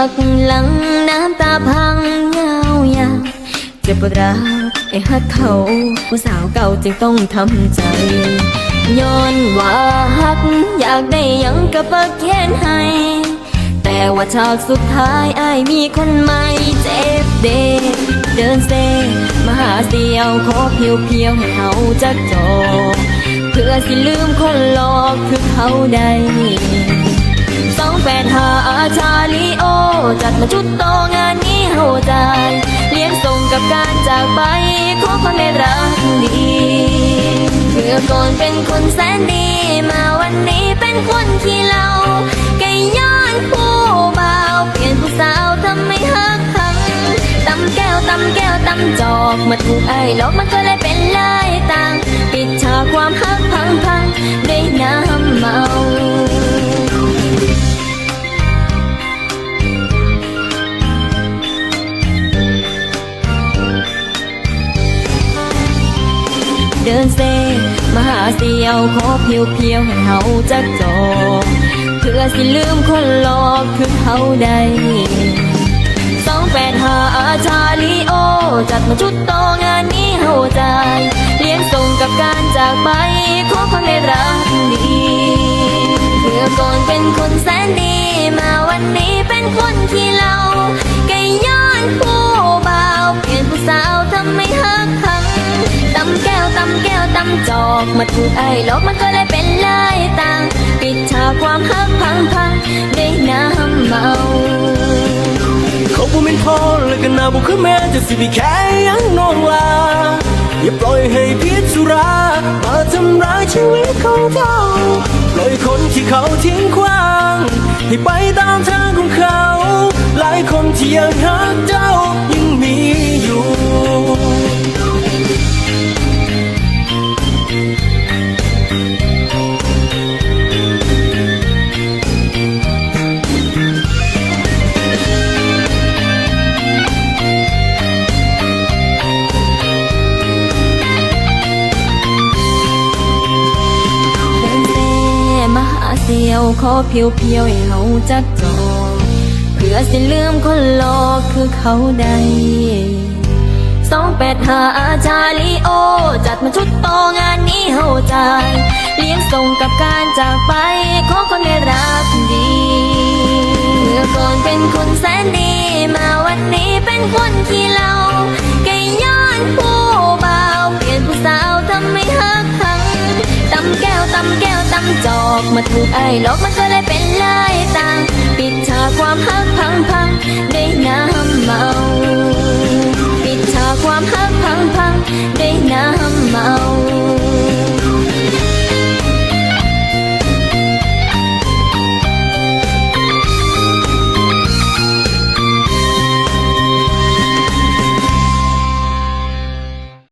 ักหลังน้ำตาพังเงายาวเจ็บปวดร้าวไอ้ฮักเขาผู้สาวเก่าจึงต้องทำใจย้อนว่าฮักอยากได้ยังก็เปิดแค้นให้ แต่ว่าฉากสุดท้ายไอายมีคนใหม่เจ็บเดเดินเซมาหาเสียวขอเพียวเพียวให้เขาจักจอเพื่อสิลืมคนหลอกคือเขาได้ แปดหาอาชาลีโอ จัดมาชุดโตงานนี้เฮาใจายเลี้ยงส่งกับการจากไปของคนในรักดีเมื่อก่อนเป็นคนแสนดีมาวันนี้เป็นคนขี้เหล่าไก่ย้อนผู้เบาวเปลี่ยนผู้สาวทำไม่ฮักหังตำแก้วตำแก้วตำจอกมาถูกไอ้ลอกมันก็เลยเป็นลายต่างปิดฉากความฮัก ดินเซ มาหาเสียวขอเพียวเพียวให้เฮาจักจอกเพื่อสิลืมคนหลอกคือเขาได้สองแปดหาอาชาลีโอ จัดมาชุดโตงานนี้เฮาใจาเลี้ยงส่งกับการจากไปของคนได้รักดีเมื่อก่อนเป็นคนแสนดี มาวันนี้เป็นคนขี้เหล่าไก่ย้อนผู้ มาถูกไอ้ลอกมันก็เลยเป็นลายต่างปิดฉากความฮักพังพังได้น้ำเมาเขาบ่เป็นพ่อและก็น่าบ่คือแม่จะสิมีแค่ยังน้องลาอย่าปล่อยให้พิษสุรามาทำร้ายชีวิตของเจ้าปล่อยคนที่เขาทิ้งขว้าง ให้ไปตามทางของเขา หลายคนที่ยังหักเจ้ายังมี เสียวขอเพียวเพียวให้เขาจักจอเพื่อสิลืมคนหลอกคือเขาได้สองแปดหาอาชาลีโอ จัดมาชุดโตงานนี้เฮาใจายเลี้ยงส่งกับการจากไปของคนได้รักดี เมื่อก่อนเป็นคนแสนดีมาวันนี้เป็นคนขี้เหล่าไก่ย้อนผู้เบาเปลี่ยนผู้สาวทำไม่ฮักหังตำแก้วตำแก้วตำจอ อกมาถูกไอ้หลอกมันก็เลยเป็นลายต่างปิดฉากความหักพัง